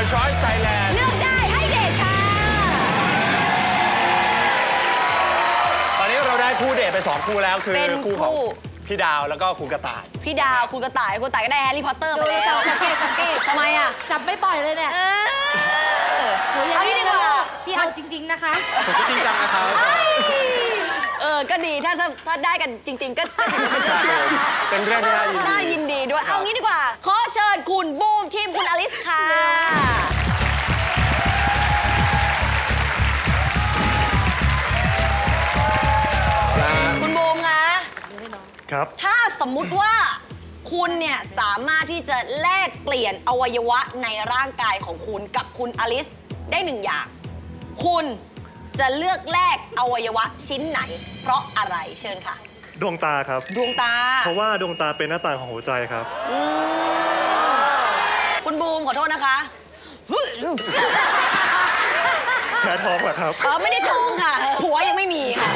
The Choice Thailand เลือกได้ให้เด็กค่ะ ตอนนี้เราได้คู่เดทไป 2 คู่แล้วคือเป็นคู่ ของคู่พี่ดาวแล้วก็คุณกระต่าย พี่ดาวคุณกระต่ายคุณกระต่ายก็ได้แฮร์รี่พอตเตอร์ไปดูแล้วสังเกตสังเกตทำไมอะ จับไม่ปล่อยเลยเนี่ยเออ หนูอย่เอางี้ดีกว่า พี่เอาจริง ๆ นะคะ ผมจริงจังนะครับ เออ ก็ดีถ้าถ้าถ้าได้กันจริง ๆ ก็ก็ถือเป็นเรื่องที่เป็นเรื่องที่น่ายินดี น่ายินดีด้วย เอางี้ดีกว่า ขอ เชิญคุณบูมทีมคุณอลิสค่ะคุณบูมคะครับ ถ้าสมมุติว่าคุณเนี่ยสามารถที่จะแลกเปลี่ยนอวัยวะในร่างกายของคุณกับคุณอลิสได้หนึ่งอย่าง คุณจะเลือกแลกอวัยวะชิ้นไหน เพราะอะไรเชิญค่ะ ดวงตาครับ ดวงตา เพราะว่าดวงตาเป็นหน้าต่างของหัวใจครับ อืม คุณบูมขอโทษนะคะแพ้ท้องเหรอครับเออไม่ได้ท้องค่ะ ผัวยังไม่มีค่ะ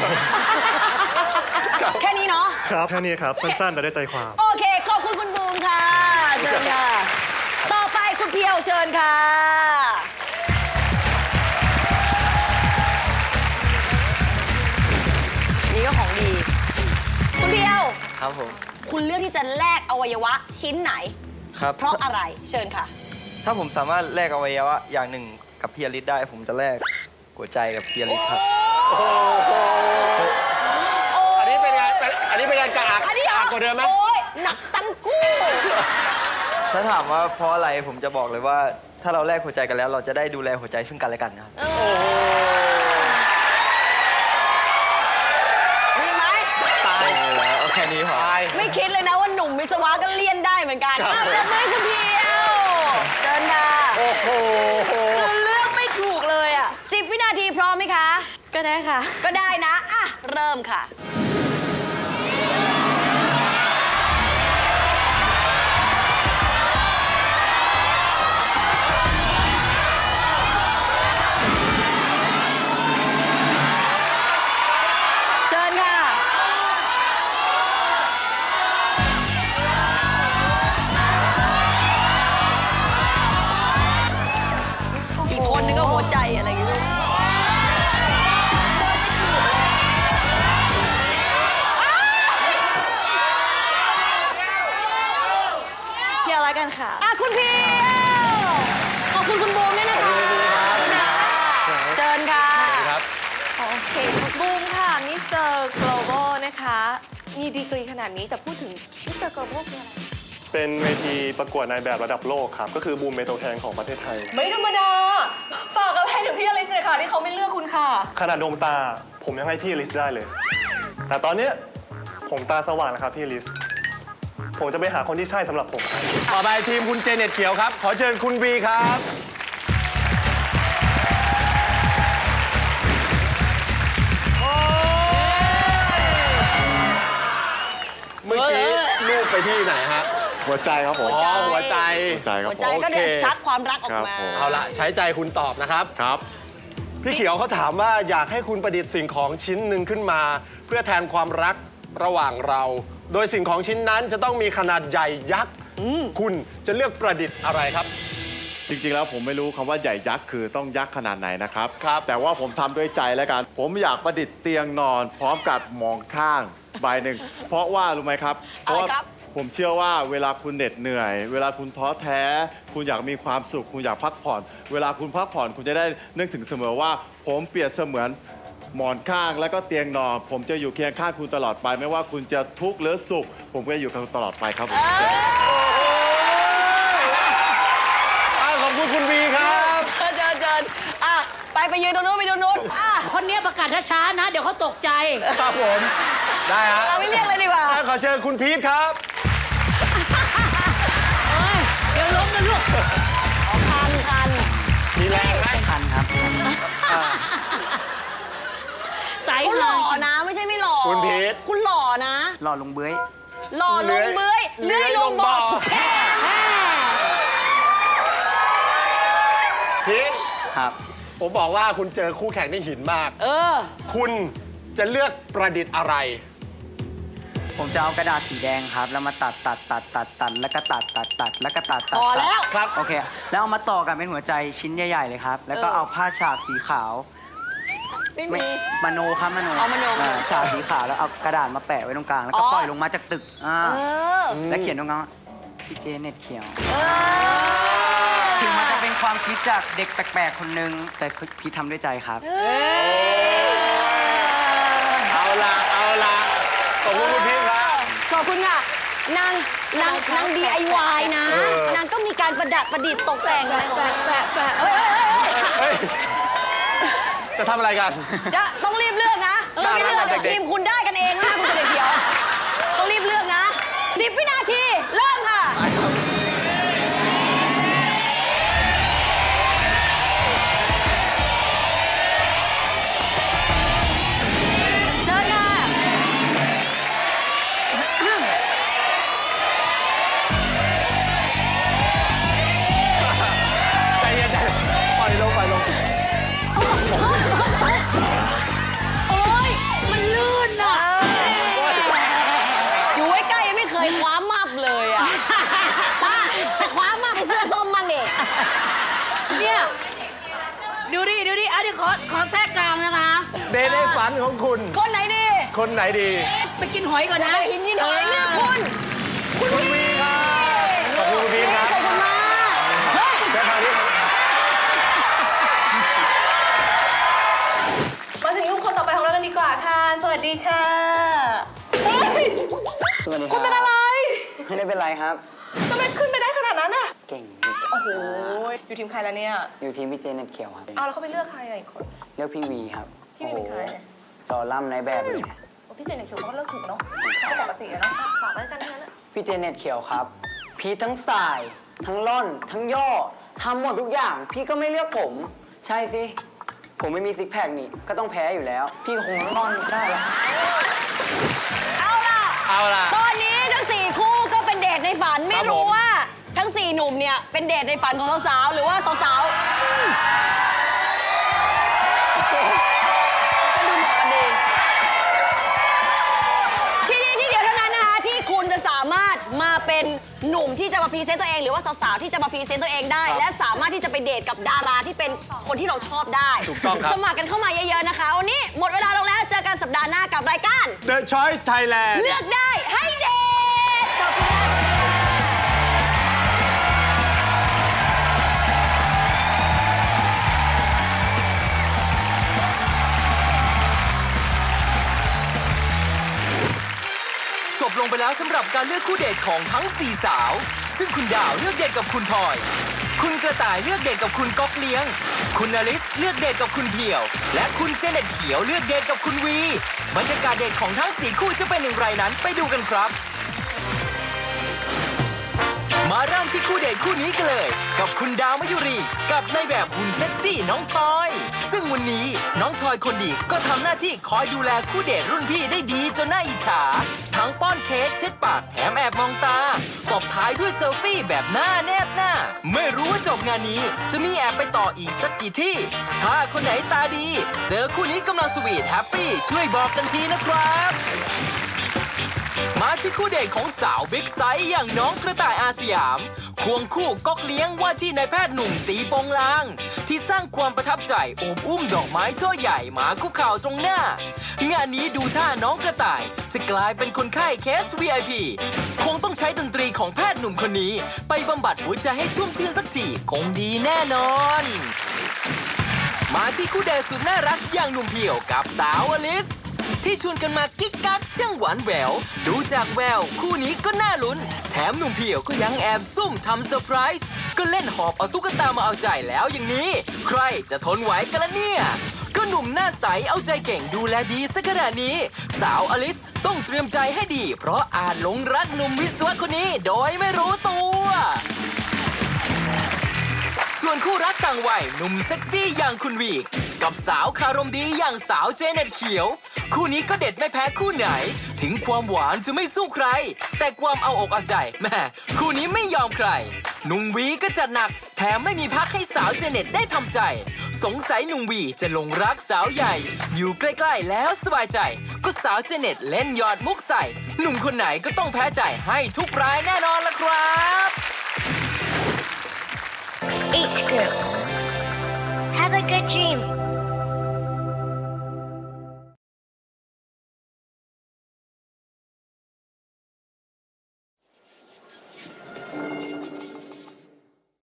แค่นี้เนาะ ครับแค่นี้ครับ สั้นๆ แต่ได้ใจความ โอเค ขอบคุณคุณบูมค่ะ เชิญค่ะ ต่อไปคุณเพียวเชิญค่ะ นี่ก็ของดี คุณเพียว ครับผม คุณเลือกที่จะแลกอวัยวะชิ้นไหน ครับ เพราะอะไรเชิญค่ะ ถ้าผมสามารถแลกอวัยวะอย่างหนึ่งกับพี่อลิสได้ ผมจะแลกหัวใจกับพี่อลิสครับอันนี้เป็นไงเป็นอันนี้เป็นไงกระอักอันนี้เหรอัอกกว่าเดิมไหมโอ้ยหนักตั้งกู้ถ้าถามว่าเพราะอะไรผมจะบอกเลยว่า ถ้าเราแลกหัวใจกันแล้ว เราจะได้ดูแลหัวใจซึ่งกันและกันครับเออ ก็ได้ค่ะ ก็ได้นะ อะ เริ่มค่ะ มีดีกรีขนาดนี้แต่พูดถึงมิสเตอร์ global คืออะไรเป็นเวทีประกวดนายแบบระดับโลกครับ ก็คือบูมเมโตแทนของประเทศไทย ไม่ธรรมดา ฝากกับให้ถึงพี่อลิซเลยค่ะ ที่เขาไม่เลือกคุณค่ะ ขนาดดวงตาผมยังให้พี่อลิสได้เลย แต่ตอนเนี้ยผมตาสว่างนะครับพี่อลิส ผมจะไปหาคนที่ใช่สำหรับผมครับต่อไปทีมคุณเจเน็ตเขียวครับ ขอเชิญคุณวีครับ มื่อกี้ลูกไปที่ไหนฮะ หัวใจครับผมหัวใจ อ๋อหัวใจ หัวใจครับหัวใจก็เดี๋ยวชักความรักออกมา ครับผม เอาละใช้ใจคุณตอบนะครับ ครับ พี่เขียวเขาถามว่าอยากให้คุณประดิษฐ์สิ่งของชิ้นหนึ่งขึ้นมา เพื่อแทนความรักระหว่างเรา โดยสิ่งของชิ้นนั้นจะต้องมีขนาดใหญ่ยักษ์คุณจะเลือกประดิษฐ์อะไรครับ จริงๆ แล้วผมไม่รู้คำว่าใหญ่ยักษ์คือต้องยักษ์ขนาดไหนนะครับ ครับ แต่ว่าผมทำด้วยใจแล้วกัน ผมอยากประดิษฐ์เตียงนอน พร้อมกับหมองข้าง ใบหนึ่ง เพราะว่ารู้ไหมครับเพอะไรราะว่าครับ ผมเชื่อว่าเวลาคุณเหน็ดเหนื่อย เวลาคุณท้อแท้ คุณอยากมีความสุข คุณอยากพักผ่อน เวลาคุณพักผ่อนคุณจะได้นึกถึงเสมอว่า ผมเปรียบเสมือนหมอนข้างแล้วก็เตียงนอนผมจะอยู่เคียงข้างคุณตลอดไป ไม่ว่าคุณจะทุกข์หรือสุข ผมก็จะอยู่กับคุณตลอดไปครับผมอ่าขอบคุณคุณวีครับ เชิญเชิญเชิญอะ ไปไปยืนตรงนู้นไปตรงนู้นอะคนเนี้ยประกาศช้าๆนะ เดี๋ยวเขาตกใจ ครับผม ได้ฮะเราไม่เรียกเลยดีกว่าอะขอเชิญคุณพีทครับเอ้ยเดี๋ยวล้มนะลูกคันคันมีแรงไหมทันครับ สายคุณหเลล่อยนะ ไม่ใช่ไม่หล่อคุณพีท คุณหล่อนะ รอลงเบื้อยหล่อลงเบื้อยเลื้เลื่ออยยลงบ่อลงบ่อถูกแค่พีทครับ ผมบอกว่าคุณเจอคู่แข่งที่หินมาก เออ คุณจะเลือกประดิษฐ์อะไร ผมจะเอากระดาษสีแดงครับ แล้วมาตัดตัดตัดตัดตัดแล้วก็ตัดตัดตัดแล้วก็ตัดตัดพอแล้วตัดโอเค แล้วเอามาต่อกันเป็นหัวใจชิ้นใหญ่ ๆ เลยครับ แล้วก็เออเอาผ้าฉาบสีขาวไม่มี มโนครับมโนเอามโนเออฉาบสีขาวแล้วเอากระดาษมาแปะไว้ตรงกลาง แล้วก็อ๋อปล่อยลงมาจากตึกอ่าเออแล้วเขียนตรงกลางว่าพี่เจเน็ตเขียว เออถึงมันจะเป็นความคิดจากเด็กแปลกๆคนนึงแต่พี่ทำด้วยใจครับ เอาละ คุณค่ะ นางนางนาง DIY นะเออนางก็มีการประดับประดิษฐ์ตกแต่งอะไรของแปะนางแปะแปะเอ้ยเอ้ยเอ้ยเอ้ยเฮ้ยจะทำอะไรกัน จะต้องรีบเลือกนะเออถ้าไม่เลือกน่ารักเดี๋ยวเด็กๆทีมคุณได้กันเองนะคุณจะเด็กเดียว ต้องรีบเลือกนะสิบวินาที เริ่มค่ะเเดี๋ยวขอขอแทรกกลางนะคะ เดทในฝันของคุณ คนไหนดี คนไหนดี ไปกินหอยก่อนจะนะไปหินยี่หน่อยเลือกคุณ คุณวีขอบคุณคุณวีครับขอบคุณมากแค่ทางนี้มาถึงยุคคนต่อไปของเรากันดีกว่าค่ะ สวัสดีค่ะเฮ้ยสวัสดีคุณเป็นอะไร ไม่ได้เป็นไรครับทำไมขึ้นไปได้ ขนาดนั้นอะเก่งโอ้โห อยู่ทีมใครแล้วเนี่ย อยู่ทีมพี่เจเน็ตเขียวครับ เอาแล้วเขาไปเลือกใครอะอีกคนเรียกพี่วีครับพี่วีเป็นใคร จอล่ำในแบบเลยโอ้พี่เจนเนี่ยเขียวเขาก็เลือกถูกเนาะเขาก็ปกติอะเนาะฝากไว้กันทั้งนั้นอะพี่เจเน็ตเขียวครับ พี่ทั้งสาย ทั้งล่อน ทั้งย่อทำหมดทุกอย่าง พี่ก็ไม่เลือกผม ใช่สิ ผมไม่มีซิกแพคนี่ ก็ต้องแพ้อยู่แล้ว พี่คงล่อนได้แล้วเอาล่ะ เอาล่ะ ตอนนี้ทั้งสี่คู่ก็เป็นเดทในฝันไม่ครับรู้ผมว่าทั้ง สี่หนุ่มเนี่ย เป็นเดทในฝันของสาวๆหรือว่าสาวๆอืมก็ดูเหมาะกันดีที่นี่ที่เดียวเท่านั้นนะคะที่คุณจะสามารถมาเป็นหนุ่มที่จะมาพรีเซนต์ตัวเอง หรือว่าสาวๆที่จะมาพรีเซนต์ตัวเองได้ และสามารถที่จะไปเดทกับดาราที่เป็นคนที่เราชอบได้ถูกต้องครับ สมัครกันเข้ามาเยอะๆนะคะวันนี้หมดเวลาลงแล้วเจอกันสัปดาห์หน้ากับรายการ The Choice Thailand เลือกได้ ไปแล้วสำหรับการเลือกคู่เดทของทั้ง 4 สาว ซึ่งคุณดาวเลือกเดทกับคุณพลอย คุณกระต่ายเลือกเดทกับคุณก๊อกเลี้ยง คุณอลิสเลือกเดทกับคุณเพียว และคุณเจเน็ตเขียวเลือกเดทกับคุณวี บรรยากาศเดทของทั้ง 4 คู่จะเป็นอย่างไรนั้นไปดูกันครับ มาเริ่มที่คู่เดทคู่นี้กันเลย กับคุณดาวมยุรี กับในายแบบหุ่นเซ็กซี่น้องทอย วันนี้ น้องทอยคนดีก็ทำหน้าที่คอยดูแลคู่เดทรุ่นพี่ได้ดีจนน่าอิจฉา ทั้งป้อนเค้กเช็ดปากแถมแอบมองตา ตบท้ายด้วยเซลฟี่แบบหน้าแนบหน้า ไม่รู้ว่าจบงานนี้ จะมีแอบไปต่ออีกสักกี่ที่ ถ้าคนไหนตาดี เจอคู่นี้กำลังสวีทแฮปปี้ช่วยบอกกันทีนะครับมาที่คู่เดทของสาวบิ๊กไซส์อย่างน้องกระต่ายอาสยาม วงคู่ก๊อกเลี้ยงว่าที่นายแพทย์หนุ่มตีปงลาง ที่สร้างความประทับใจโอบอุ้มดอกไม้ช่อใหญ่มาคุกเข่าตรงหน้า งานนี้ดูท่าน้องกระต่าย จะกลายเป็นคนไข้เคส VIP คงต้องใช้ดนตรีของแพทย์หนุ่มคนนี้ ไปบำบัดหัวใจให้ชุ่มชื่นสักทีคงดีแน่นอน มาที่คู่เดทสุดน่ารักอย่างหนุ่มเพียวกับสาวอลิส ที่ชวนกันมากิ๊กกักเชื่องหวานแหวว ดูจากแวว คู่นี้ก็น่าลุ้น แถมหนุ่มเพียวก็ยังแอบซุ่มทำเซอร์ไพรส์ก็เล่นหอบเอาตุ๊กตามาเอาใจแล้วอย่างนี้ ใครจะทนไหวกันละเนี่ย ก็หนุ่มหน้าใสเอาใจเก่งดูแลดีสักขนาดนี้ สาวอลิสต้องเตรียมใจให้ดี เพราะอาจหลงรักหนุ่มวิศวะคนนี้โดยไม่รู้ตัว ส่วนคู่รักต่างวัยหนุ่มเซ็กซี่อย่างคุณวี กับสาวคารมดีอย่างสาวเจเน็ตเขียว คู่นี้ก็เด็ดไม่แพ้คู่ไหน ถึงความหวานจะไม่สู้ใคร แต่ความเอาอกเอาใจแม่คู่นี้ไม่ยอมใคร หนุ่มวีก็จัดหนัก แถมไม่มีพักให้สาวเจเน็ตได้ทำใจ สงสัยหนุ่มวีจะหลงรักสาวใหญ่ อยู่ใกล้ๆแล้วสบายใจ ก็สาวเจเน็ตเล่นยอดมุกใส่ หนุ่มคนไหนก็ต้องแพ้ใจให้ทุกรายแน่นอนละครับ H group. Have a good dream.